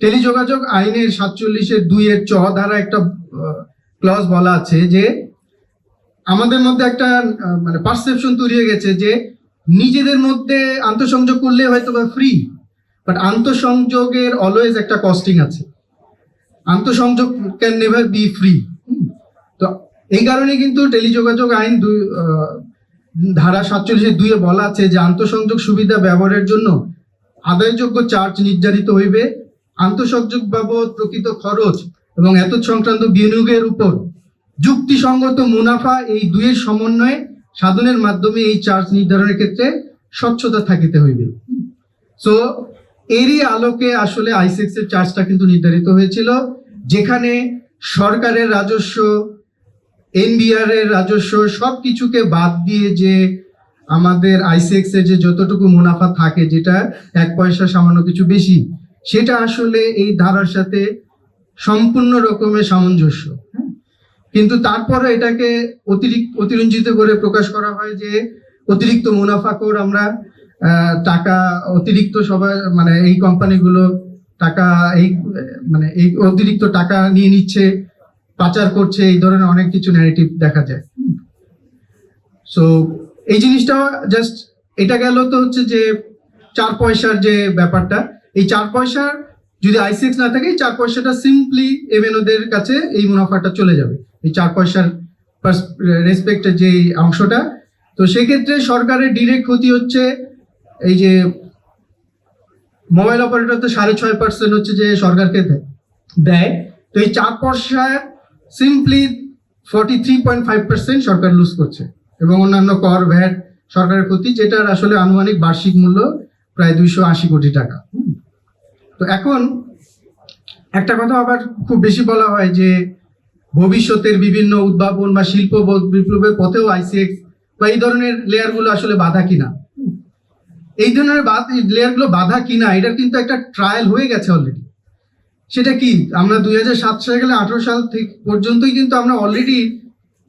টেলিযোগাযোগ আইনের সাতচল্লিশের দুইয়ের চ দ্বারা একটা ক্লজ বলা আছে যে আমাদের মধ্যে একটা মানে পারসেপশন তৈরি হয়ে গেছে যে নিজেদের মধ্যে আন্তঃসংযোগ করলে হয়তো বা ফ্রি বাট আন্তঃসংযোগের অলওয়েজ একটা কস্টিং আছে। আন্তঃসংযোগ ক্যান নেভার বি ফ্রি তো এই কারণে কিন্তু টেলিযোগাযোগ আইন দুই ধারা সাতচল্লিশের দুইয়ে বলা আছে যে আন্তঃসংযোগ সুবিধা ব্যবহারের জন্য আদায়যোগ্য চার্জ নির্ধারিত হইবে। আন্তঃসংযোগ বাবদ প্রকৃত খরচ এবং এত সংক্রান্ত বিনিয়োগের উপর যুক্তিসঙ্গত মুনাফা এই দুইয়ের সমন্বয়ে সাধনের মাধ্যমে এই চার্জ নির্ধারণের ক্ষেত্রে স্বচ্ছতা থাকিতে হইবে। সো এরই আলোকে আসলে আইসেক্স এর চার্জটা কিন্তু নির্ধারিত হয়েছিল, যেখানে সরকারের রাজস্ব এনবিআর এর রাজস্ব সব কিছুকে বাদ দিয়ে যে আমাদের আইসেক্স এর যে যতটুকু মুনাফা থাকে, যেটা এক পয়সা সামান্য কিছু বেশি সেটা আসলে এই ধারার সাথে সম্পূর্ণ রকমের সামঞ্জস্য হ্যাঁ? কিন্তু তারপরে এটাকে অতিরিক্ত অতিরঞ্জিত করে প্রকাশ করা হয় যে অতিরিক্ত মুনাফাখোর আমরা টাকা অতিরিক্ত সবাই মানে এই কোম্পানিগুলো টাকা, এই মানে এই অতিরিক্ত টাকা নিয়ে নিচ্ছে, পাচার করছে, এই ধরনের অনেক কিছু ন্যারেটিভ দেখা যায় সো এই জিনিসটা জাস্ট এটা গেল তো হচ্ছে যে চার পয়সার যে ব্যাপারটা এই চার পয়সার যদি আইসিএক্স না থাকে, এই চার পয়সাটা সিম্পলি এমএনওদের কাছে এই মুনাফাটা চলে যাবে। এই চার পয়সার রেসপেক্টের যে অংশটা। তো সেক্ষেত্রে সরকারের ডিরেক্ট ক্ষতি হচ্ছে এই যে মোবাইল অপারেটর তো সাড়ে ছয় পার্সেন্ট হচ্ছে যে সরকারকে দেয়। তো এই চার পয়সার simply forty three point five percent সরকার লুজ করছে। এবং অন্যান্য কর ভ্যাট সরকারের ক্ষতি, যেটার আসলে আনুমানিক বার্ষিক মূল্য প্রায় দুইশো আশি কোটি টাকা। এখন একটা কথা আবার খুব বেশি বলা হয় যে ভবিষ্যতের বিভিন্ন উদ্ভাবন বা শিল্প বিপ্লবের পথেও আইসিএক্স বা এই ধরনের লেয়ারগুলো আসলে বাধা কিনা? এই ধরনের লেয়ারগুলো বাধা কিনা, এটার কিন্তু একটা ট্রায়াল হয়ে গেছে অলরেডি সেটা কি? আমরা দুই হাজার সাত সালে গেলে আঠারো সাল থেকে পর্যন্তই কিন্তু আমরা অলরেডি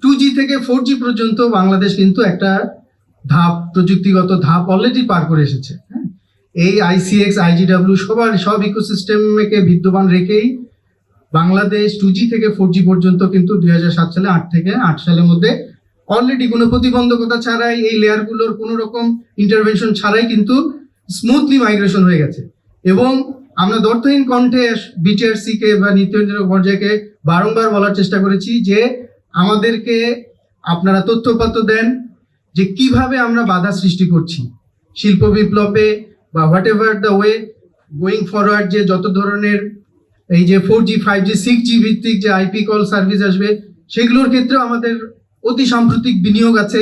টু জি থেকে ফোর জি পর্যন্ত বাংলাদেশ কিন্তু একটা ধাপ, প্রযুক্তিগত ধাপ অলরেডি পার করে এসেছে? এই আইসিএক্স আইজিডাব্লিউ সবার সব ইকোসিস্টেমকে বিদ্যমান রেখেই বাংলাদেশ টু জি থেকে ফোর জি পর্যন্ত কিন্তু দুই সাত সালে আট থেকে আট সালের মধ্যে অলরেডি কোনো প্রতিবন্ধকতা ছাড়াই এই লেয়ারগুলোর কোনো রকম ইন্টারভেনশন ছাড়াই কিন্তু স্মুথলি মাইগ্রেশন হয়ে গেছে। এবং আমরা দর্থহীন কণ্ঠে বিটিআরসি কে বা নিত্য পর্যায়কে বারংবার বলার চেষ্টা করেছি যে আমাদেরকে আপনারা তথ্যপাত্র দেন যে কীভাবে আমরা বাধা সৃষ্টি করছি। শিল্প বিপ্লবে বা whatever the way going forward যে যত ধরনের এই যে four G five G six G ভিত্তিক যে আইপি কল সার্ভিস আসবে, সেগুলোর ক্ষেত্রেও আমাদের অতি সাম্প্রতিক বিনিয়োগ আছে।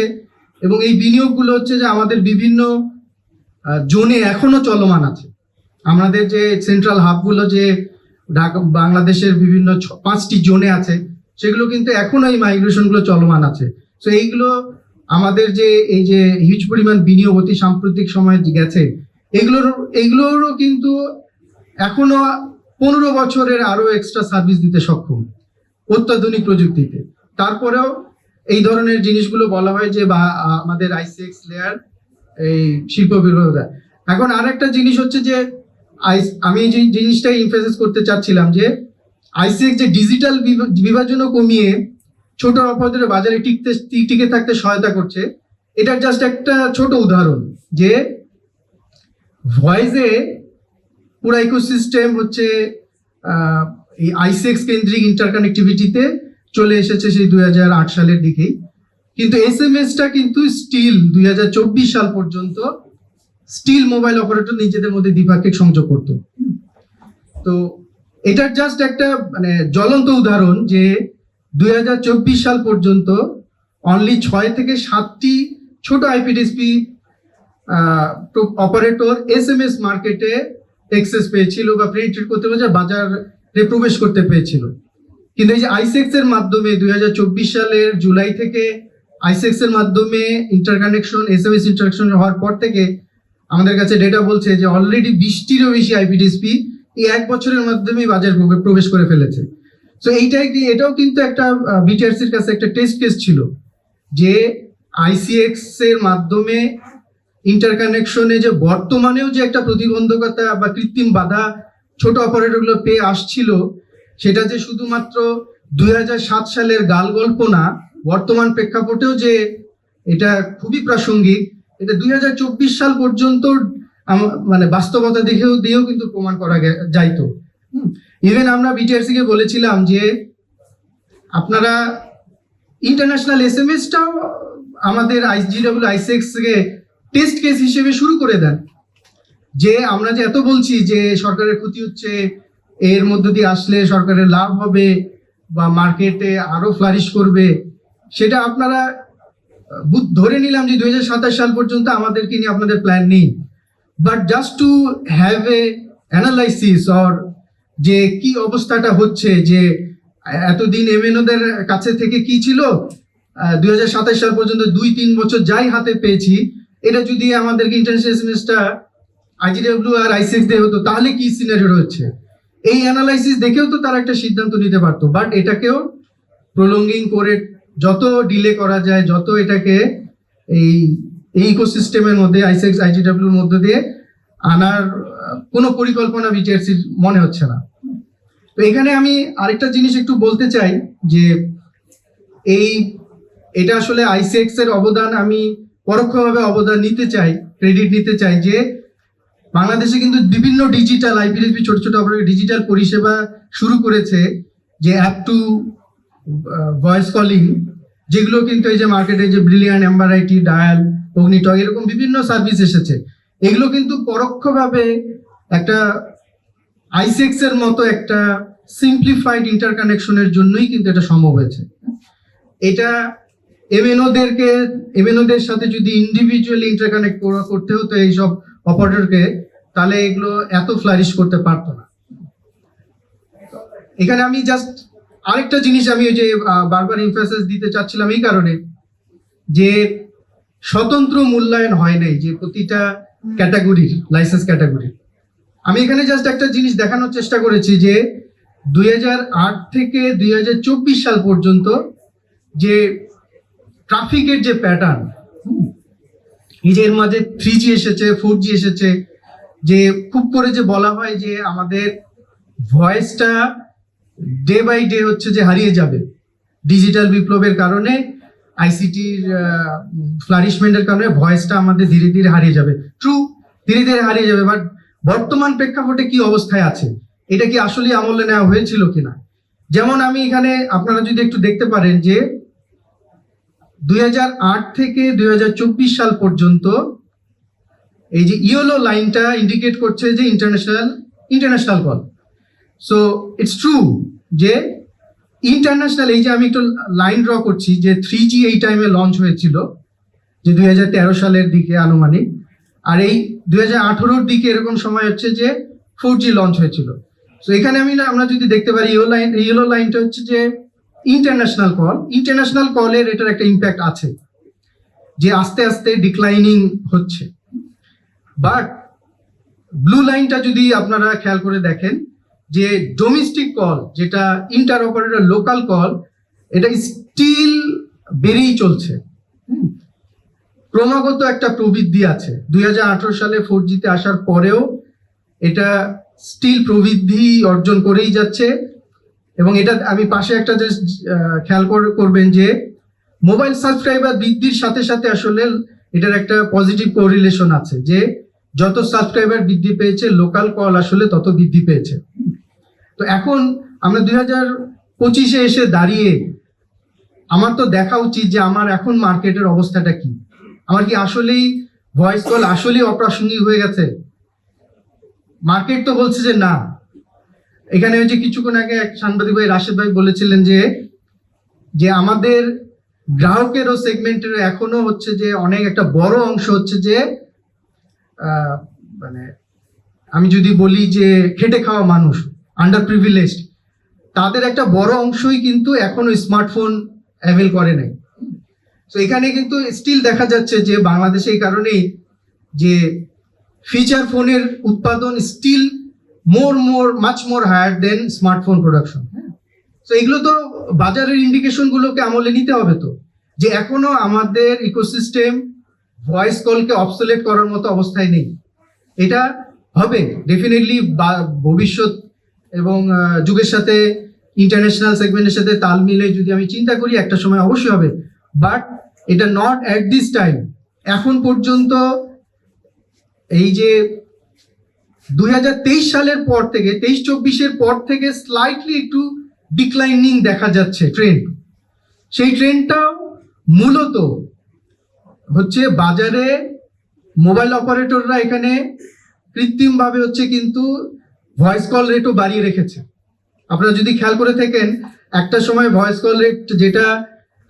এবং এই বিনিয়োগগুলো হচ্ছে যে আমাদের বিভিন্ন জোনে এখনও চলমান আছে। আমাদের যে সেন্ট্রাল হাবগুলো যে ঢাকা, বাংলাদেশের বিভিন্ন পাঁচটি জোনে আছে, সেগুলো কিন্তু এখনও এই মাইগ্রেশনগুলো চলমান আছে। তো এইগুলো আমাদের যে, এই যে হিউজ পরিমাণ বিনিয়োগ অতি সাম্প্রতিক সময়ে গেছে এগুলোর, এগুলোরও কিন্তু এখনও পনেরো বছরের আরও এক্সট্রা সার্ভিস দিতে সক্ষম অত্যাধুনিক প্রযুক্তিতে। তারপরেও এই ধরনের জিনিসগুলো বলা হয় যে, বা আমাদের আইসিএক্স লেয়ার এই শিল্প বিরোধা এখন আরেকটা জিনিস হচ্ছে যে আইস আমি যে জিনিসটাই ইনফেসিস করতে চাচ্ছিলাম যে আইসিএক্স যে ডিজিটাল বিভাজনও কমিয়ে ছোট অপরাধের বাজারে টিকতে, টিকে থাকতে সহায়তা করছে, এটার জাস্ট একটা ছোট উদাহরণ যে ভয়েসে পুরো ইকোসিস্টেম হচ্ছে এই আইসেক্স কেন্দ্রিক ইন্টারকানেক্টিভিটিতে চলে এসেছে সেই দুই হাজার আট সালের দিকেই। কিন্তু এস এম এসটা কিন্তু স্টিল দুই হাজার চব্বিশ সাল পর্যন্ত স্টিল মোবাইল অপারেটর নিজেদের মধ্যে দ্বিপাক্ষিক সংযোগ করত। তো এটার জাস্ট একটা মানে জ্বলন্ত উদাহরণ যে দুই হাজার চব্বিশ সাল পর্যন্ত অনলি ছয় থেকে সাতটি ছোট IPDSP operator S M S মার্কেটে এক্সেস পেয়েছিল বা পেনিট্রেট করতে পেরেছে বাজারে প্রবেশ করতে পেরেছিল। কিন্তু এই যে আইসেক্স এর মাধ্যমে দুই হাজার চব্বিশ সালের জুলাই থেকে আইসেক্স এর মাধ্যমে interconnection S M S interaction হওয়ার পর থেকে আমাদের কাছে ডেটা বলছে যে অলরেডি বিশটিরও বেশি আইপিডিএসপি এই এক বছরের মাধ্যমে বাজার প্রবেশ করে ফেলেছে। তো এইটাই এটাও কিন্তু একটা বিটিআরসির কাছে একটা টেস্ট কেস ছিল যে আইসিএক্স এর মাধ্যমে ইন্টারকানেকশনে যে বর্তমানেও যে একটা প্রতিবন্ধকতা বা কৃত্রিম বাধা ছোট অপারেটরগুলো পেয়ে আসছিল, সেটা যে শুধুমাত্র দুই সালের গাল গল্প না, বর্তমান প্রেক্ষাপটেও যে এটা খুবই প্রাসঙ্গিক, এটা দুই হাজার চব্বিশ সাল পর্যন্ত মানে বাস্তবতা দেখেও, দিয়েও কিন্তু প্রমাণ করা যাইতো। ইভেন আমরা বিটিআরসি কে বলেছিলাম যে আপনারা ইন্টারন্যাশনাল এস এম এসটাও আমাদের আইজিডব্লিউ আইসেক্স কে টেস্ট কেস হিসেবে শুরু করে দেন। যে আমরা যে এত বলছি যে সরকারের ক্ষতি হচ্ছে, এর মধ্য দিয়ে আসলে সরকারের লাভ হবে বা মার্কেটে আরও ফ্লারিশ করবে, সেটা আপনারা ধরে নিলাম যে দু হাজার সাতাশ সাল পর্যন্ত আমাদেরকে নিয়ে আপনাদের প্ল্যান নেই। But just to have a analysis or যে কি অবস্থাটা হচ্ছে, যে এতদিন এমএনওদের কাছে থেকে কি ছিল দুই হাজার সাতাশ সাল পর্যন্ত দুই, তিন বছর যাই হাতে পেয়েছি এটা যদি আমাদেরকে ইন্টারন্যাশনাল সেমিস্টার আইজিডব্লিউ আর আইসিএক্স দিয়ে হতো, তাহলে কি সিনারিও হচ্ছে? এই অ্যানালাইসিস দেখেও তো তারা একটা সিদ্ধান্ত নিতে পারতো বাট এটাকেও প্রলঙ্গিং করে যত ডিলে করা যায়, যত এটাকে এই এই ইকোসিস্টেমের মধ্যে আইসিএক্স আইজিডব্লিউর মধ্যে দিয়ে আনার, কোনো পরিকল্পনা বিটিআরসির মনে হচ্ছে না। তো এখানে আমি আরেকটা জিনিস একটু বলতে চাই, যে এই, এটা আসলে আইসিএক্স এর অবদান আমি পরোক্ষভাবে অবদান নিতে চাই ক্রেডিট নিতে চাই যে বাংলাদেশে কিন্তু বিভিন্ন ডিজিটাল আইপিএসবি ছোট ছোট অপারেটর ডিজিটাল পরিষেবা শুরু করেছে যে অ্যাপ টু ভয়েস কলিং যেগুলো কিন্তু এই যে মার্কেটে যে ব্রিলিয়ান এমবারাইটি ডায়াল অগ্নিটক এরকম বিভিন্ন সার্ভিস এসেছে। এগুলো কিন্তু পরোক্ষভাবে একটা আইসেক্স এর মতো একটা সিম্পলিফাইড ইন্টারকানেকশনের জন্যই কিন্তু এটা সম্ভব হয়েছে। এটা এমএনওদেরকে, এমএনওদের সাথে যদি ইন্ডিভিজুয়ালি ইন্টারকানেক্ট করতে হতো এইসব অপারেটরকে তাহলে এগুলো এত ফ্লারিশ করতে পারতো না। এখানে আমি জাস্ট আরেকটা জিনিস আমি ওই যে বারবার ইনফাসিস দিতে চাচ্ছিলাম এই কারণে, যে স্বতন্ত্র মূল্যায়ন হয় নাই যে প্রতিটা ক্যাটাগরির লাইসেন্স ক্যাটাগরি আমি এখানে জাস্ট একটা জিনিস দেখানোর চেষ্টা করেছি যে, দুই হাজার আট থেকে দুই হাজার চব্বিশ সাল পর্যন্ত যে ট্রাফিকের যে প্যাটার্ন এর মাঝে থ্রি জি এসেছে ফোর জি এসেছে, যে খুব করে যে বলা হয় যে আমাদের ভয়েসটা ডে বাই ডে হচ্ছে যে হারিয়ে যাবে। ডিজিটাল বিপ্লবের কারণে আইসিটির ফ্লারিশমেন্টের কারণে ভয়েসটা আমাদের ধীরে ধীরে হারিয়ে যাবে। ট্রু ধীরে ধীরে হারিয়ে যাবে বাট বর্তমান প্রেক্ষাপটে কি অবস্থায় আছে? এটা কি আসলে আমলে নেওয়া হয়েছিল কিনা? যেমন আমি এখানে আপনারা যদি একটু দেখতে পারেন যে দুই হাজার আট থেকে দুই হাজার চব্বিশ সাল পর্যন্ত এই যে ইয়েলো লাইনটা ইন্ডিকেট করছে যে international international call so it's true যে ইন্টারন্যাশনাল এই যে আমি একটু লাইন ড্র করছি যে থ্রি জি এই টাইমে লঞ্চ হয়েছিল, যে দুই হাজার তেরো সালের দিকে আনুমানিক। আর এই দুই হাজার দিকে এরকম সময় হচ্ছে যে ফোর জি লঞ্চ হয়েছিল। তো এখানে আমি আমরা যদি দেখতে পারি ইয়েলো লাইন ইয়েলো লাইনটা হচ্ছে যে ইন্টারন্যাশনাল কল ইন্টারন্যাশনাল কলের এটার একটা ইম্প্যাক্ট আছে, যে আস্তে আস্তে ডিক্লাইনিং হচ্ছে। বাট ব্লু লাইনটা যদি আপনারা খেয়াল করে দেখেন, যে ডোমেস্টিক কল যেটা ইন্টার অপারেটর লোকাল কল এটা স্টিল বেড়েই চলছে। ক্রমাগত একটা প্রবৃদ্ধি আছে। দুই হাজার আঠেরো সালে ফোর জিতে আসার পরেও এটা স্টিল প্রবৃদ্ধি অর্জন করেই যাচ্ছে। এবং এটা আমি পাশে একটা যে খেয়াল করে- করবেন যে মোবাইল সাবস্ক্রাইবার বৃদ্ধির সাথে সাথে আসলে এটার একটা পজিটিভ কোরিলেশন আছে, যে যত সাবস্ক্রাইবার বৃদ্ধি পেয়েছে লোকাল কল আসলে তত বৃদ্ধি পেয়েছে। তো এখন আমরা দুই হাজার পঁচিশে এসে দাঁড়িয়ে আমার তো দেখা উচিত যে আমার এখন মার্কেটের অবস্থাটা কি। আমার কি আসলেই ভয়েস কল আসলেই অপ্রাসঙ্গিক হয়ে গেছে? মার্কেট তো বলছে যে না এখানে যে কিছুক্ষণ আগে এক সাংবাদিক ভাই, রাশেদ ভাই বলেছিলেন যে যে আমাদের গ্রাহকেরও সেগমেন্টের এখনও হচ্ছে যে অনেক একটা বড় অংশ হচ্ছে যে মানে আমি যদি বলি যে খেটে খাওয়া মানুষ আন্ডার প্রিভিলেজ তাদের একটা বড় অংশই কিন্তু এখনও স্মার্টফোন অ্যাভেল করে নাই। তো এখানে কিন্তু স্টিল দেখা যাচ্ছে যে বাংলাদেশে এই কারণেই যে ফিচার ফোনের উৎপাদন still more more much more higher than smartphone production তো এগুলো তো বাজারের ইন্ডিকেশন গুলোকে আমলে নিতে হবে তো। যে এখনও আমাদের ইকোসিস্টেম ভয়েস কলকে অবসলেট করার মতো অবস্থায় নেই। এটা হবে ডেফিনেটলি ভবিষ্যৎ এবং যুগের সাথে ইন্টারন্যাশনাল সেগমেন্টের সাথে তাল মিলে যদি আমি চিন্তা করি একটা সময় অবশ্যই হবে। বাট এটা নট অ্যাট দিস টাইম এখন পর্যন্ত এই যে দুই হাজার তেইশ সালের পর থেকে, তেইশ চব্বিশের পর থেকে স্লাইটলি একটু ডিক্লাইনিং দেখা যাচ্ছে ট্রেন্ড সেই ট্রেন্ডটাও মূলত হচ্ছে বাজারে মোবাইল অপারেটররা এখানে কৃত্রিমভাবে হচ্ছে কিন্তু ভয়েস কল রেটও বাড়িয়ে রেখেছে। আপনারা যদি খেয়াল করে থাকেন, একটা সময় ভয়েস কল রেট যেটা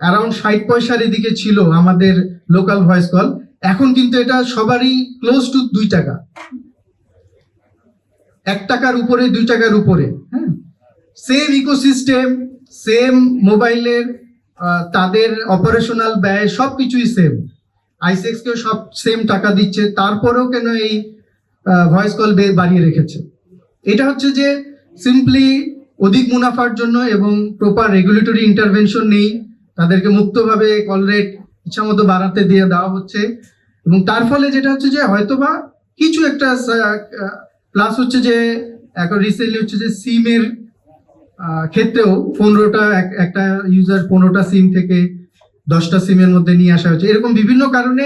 অ্যারাউন্ড ষাট পয়সার এদিকে ছিল আমাদের লোকাল ভয়েস কল এখন কিন্তু এটা সবারই ক্লোজ টু দুই টাকা। এক টাকার উপরে, দুই টাকার উপরে হ্যাঁ? সেম ইকোসিস্টেম সেম মোবাইলের তাদের অপারেশনাল ব্যয় সব কিছুই সেম আইসেক্স কেও সব সেম টাকা দিচ্ছে, তারপরেও কেন এই ভয়েস কল বাড়িয়ে রেখেছে? এটা হচ্ছে যে সিম্পলি অধিক মুনাফার জন্য এবং প্রপার রেগুলেটরি ইন্টারভেনশন নেই। তাদেরকে মুক্তভাবে কল রেট ইচ্ছামতো বাড়াতে দিয়ে দেওয়া হচ্ছে। এবং তার ফলে যেটা হচ্ছে যে হয়তোবা কিছু একটা প্লাস হচ্ছে যে, এখন রিসেন্টলি হচ্ছে যে সিমের ক্ষেত্রেও পনেরোটা একটা ইউজার পনেরোটা সিম থেকে দশটা সিমের মধ্যে নিয়ে আসা হচ্ছে এরকম বিভিন্ন কারণে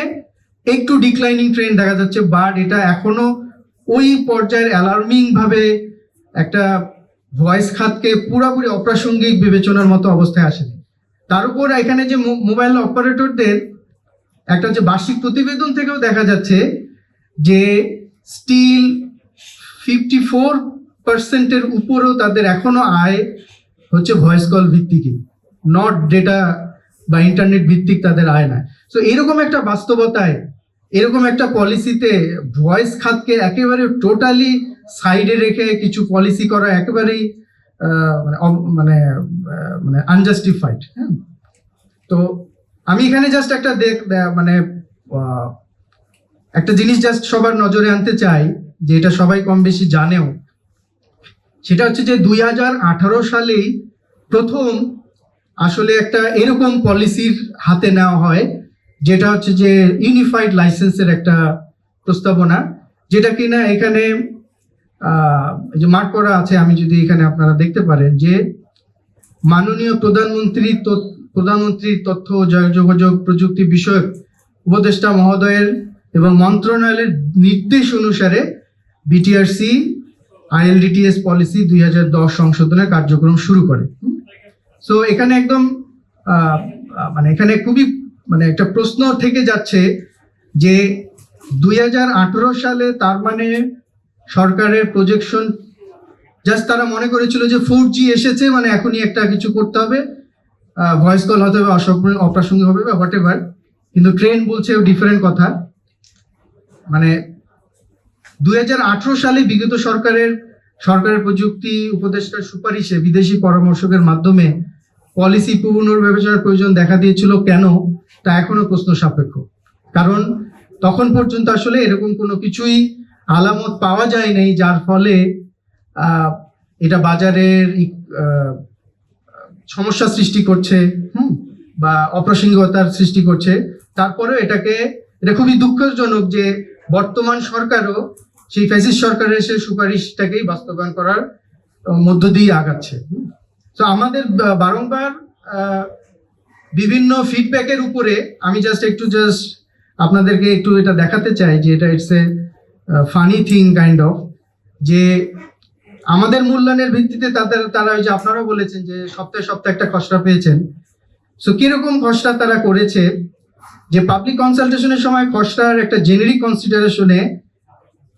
একটু ডিক্লাইনিং ট্রেন্ড দেখা যাচ্ছে বাট এটা এখনও ওই পর্যায়ের অ্যালার্মিং ভাবে একটা ভয়েস খাতকে পুরোপুরি অপ্রাসঙ্গিক বিবেচনার মতো অবস্থায় আসেনি। তার উপর এখানে যে মোবাইল অপারেটরদের একটা যে বার্ষিক প্রতিবেদন থেকেও দেখা যাচ্ছে যে স্টিল ফিফটি ফোর পার্সেন্টের উপরও তাদের এখনও আয় হচ্ছে ভয়েস কল ভিত্তিকই নট ডেটা বা ইন্টারনেট ভিত্তিক তাদের আয় না তো এরকম একটা বাস্তবতায়, এরকম একটা পলিসিতে ভয়েস খাতকে একেবারে টোটালি সাইডে রেখে কিছু পলিসি করা একেবারেই মানে মানে মানে আনজাস্টিফাইড হ্যাঁ। তো, আমি এখানে জাস্ট একটা দেখ মানে একটা জিনিস জাস্ট সবার নজরে আনতে চাই যে এটা সবাই কম বেশি জানেও, সেটা হচ্ছে যে দুই হাজার আঠারো সালেই প্রথম আসলে একটা এরকম পলিসির হাতে নেওয়া হয়, যেটা হচ্ছে যে ইউনিফাইড লাইসেন্সের একটা প্রস্তাবনা, যেটা কিনা এখানে যে মার্ক করা আছে, আমি যদি এখানে আপনারা দেখতে পারেন যে মাননীয় প্রধানমন্ত্রী প্রধানমন্ত্রীর তথ্য যোগাযোগ প্রযুক্তি বিষয়ক উপদেষ্টা মহোদয়ের এবং মন্ত্রণালয়ের নির্দেশ অনুসারে বিটিআরসি আইএলডিটিএস পলিসি দুই হাজার দশ সংশোধনের কার্যক্রম শুরু করে। সো এখানে একদম মানে এখানে খুবই মানে একটা প্রশ্ন থেকে যাচ্ছে যে দুই হাজার আঠেরো সালে তার মানে সরকারের প্রজেকশন জাস্ট তারা মনে করেছিল যে ফোর জি এসেছে মানে এখনই একটা কিছু করতে হবে। ভয়েস কল হতে হবে অপ্রাসঙ্গিক হবে বা হোয়াট কিন্তু ট্রেন বলছে ডিফারেন্ট কথা। মানে দুই হাজার আঠারো সালে বিগত সরকারের সরকারের প্রযুক্তি উপদেষ্টার সুপারিশে বিদেশি পরামর্শকের মাধ্যমে পলিসি পুনর্বিবেচনার প্রয়োজন দেখা দিয়েছিল। কেন? তা এখনও প্রশ্ন সাপেক্ষ। কারণ তখন পর্যন্ত আসলে এরকম কোনো কিছুই আলামত পাওয়া যায় নাই, যার ফলে এটা বাজারের সমস্যা সৃষ্টি করছে, হুম, বা অপ্রাসঙ্গিকতার সৃষ্টি করছে। তারপরেও এটাকে, এটা খুবই দুঃখজনক যে বর্তমান সরকারও সেই ফ্যাসিস সরকারের সেই সুপারিশটাকেই বাস্তবায়ন করার মধ্য দিয়ে আগাচ্ছে। তো আমাদের বারংবার বিভিন্ন ফিডব্যাকের উপরে আমি জাস্ট একটু জাস্ট আপনাদেরকে একটু এটা দেখাতে চাই যে এটা it's a funny thing kind of যে আমাদের মূল্যায়নের ভিত্তিতে তাদের, তারা ওই যে আপনারাও বলেছেন যে সপ্তাহে সপ্তাহে একটা খসড়া পেয়েছেন। সো কীরকম খসড়া তারা করেছে? যে পাবলিক কনসালটেশনের সময় খসড়ার একটা জেনেরিক কনসিডারেশনে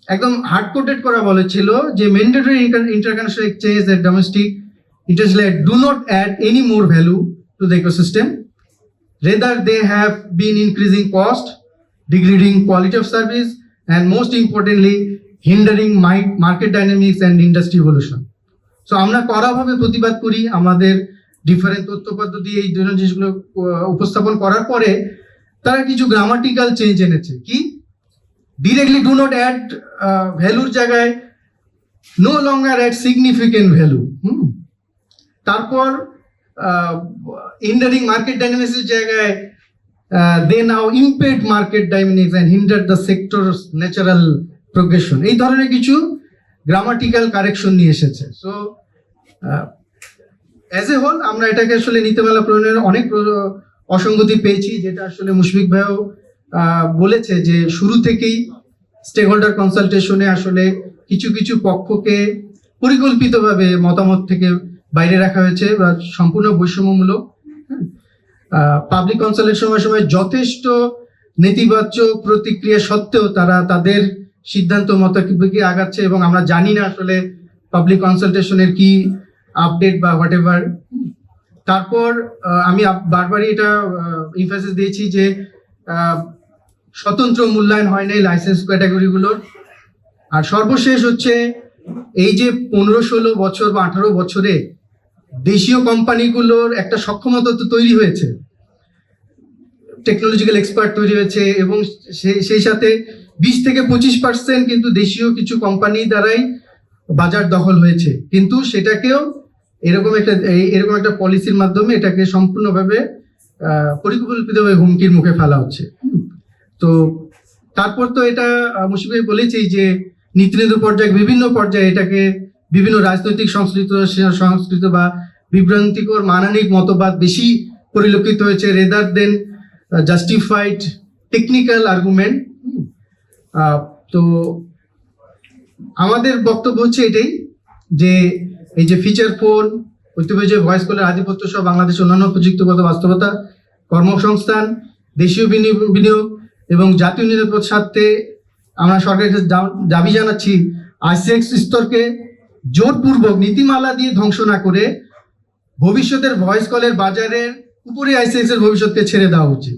একদম হার্ড কোটেড করা বলেছিল যে mandatory interconnection exchange and domestic interest do not add any more value to the ecosystem Rather, they have been increasing cost, degrading quality of service and most importantly hindering market dynamics and industry evolution. So আমরা কড়াভাবে প্রতিবাদ করি আমাদের different তথ্য পদ্ধতি এই দুজন জিনিসগুলো উপস্থাপন করার পরে তারা কিছু গ্রামাটিক্যাল চেঞ্জ এনেছে। কি? ডিরেক্টলি ডু নট অ্যাড ভ্যালুর জায়গায় no longer add significant value hmm? তারপর হিন্ডারিং মার্কেট ডাইনামিক্সের জায়গায় they now impede market dynamics and hinder the sector natural progression এই ধরনের কিছু গ্রামাটিক্যাল কারেকশন নিয়ে এসেছে। সো অ্যাজ এ হোল আমরা এটাকে আসলে নীতিমালা প্রণয়নের অনেক প্র- অসঙ্গতি পেয়েছি, যেটা আসলে মুশফিক ভাইও বলেছে যে শুরু থেকেই স্টেক হোল্ডার কনসালটেশনে আসলে কিছু কিছু পক্ষকে পরিকল্পিতভাবে মতামত থেকে বাইরে রাখা হয়েছে বা সম্পূর্ণ বৈষম্যমূলক। পাবলিক কনসাল্টের সময় সময় যথেষ্ট নেতিবাচক প্রতিক্রিয়া সত্ত্বেও তারা তাদের সিদ্ধান্ত মতামতকে আগাচ্ছে এবং আমরা জানি না আসলে পাবলিক কনসালটেশনের কি আপডেট বা হোয়াট এভার তারপর আমি বারবারই এটা ইনফাসিস দিয়েছি যে স্বতন্ত্র মূল্যায়ন হয় নাই লাইসেন্স ক্যাটাগরিগুলোর আর সর্বশেষ হচ্ছে, এই যে পনেরো, ষোলো বছর বা আঠারো বছরে দেশীয় কোম্পানিগুলোর একটা সক্ষমতা তো তৈরি হয়েছে। টেকনোলজিক্যাল এক্সপার্ট তৈরি হয়েছে এবং সেই সাথে বিশ থেকে পঁচিশ পার্সেন্ট কিন্তু দেশীয় কিছু কোম্পানি দ্বারাই বাজার দখল হয়েছে। কিন্তু সেটাকেও এরকম একটা এরকম একটা পলিসির মাধ্যমে এটাকে সম্পূর্ণভাবে পরিকল্পিতভাবে হুমকির মুখে ফেলা হচ্ছে। তো তারপর তো এটা ভাই বলেছেই যে নীতিনির্ধারণ পর্যায়ে বিভিন্ন পর্যায়ে এটাকে বিভিন্ন রাজনৈতিক সংস্কৃত সংস্কৃত বা বিভ্রান্তিকর, মানানিক মতবাদ বেশি পরিলক্ষিত হয়েছে rather than justified technical argument তো আমাদের বক্তব্য হচ্ছে এটাই যে এই যে ফিচার ফোন ঐতিহ্য ভয়েস কলের আধিপত্য সহ বাংলাদেশের অন্যান্য প্রযুক্তিগত বাস্তবতা, কর্মসংস্থান, দেশীয় বিনিয়োগ এবং জাতীয় নিরাপদ স্বার্থে আমরা সরকারের কাছে দাবি জানাচ্ছি, আইসিএক্স স্তরকে জোরপূর্বক নীতিমালা দিয়ে ধ্বংস না করে ভবিষ্যতের ভয়েস কলের বাজারের উপরে আইসিএক্স এর ভবিষ্যৎকে ছেড়ে দেওয়া উচিত।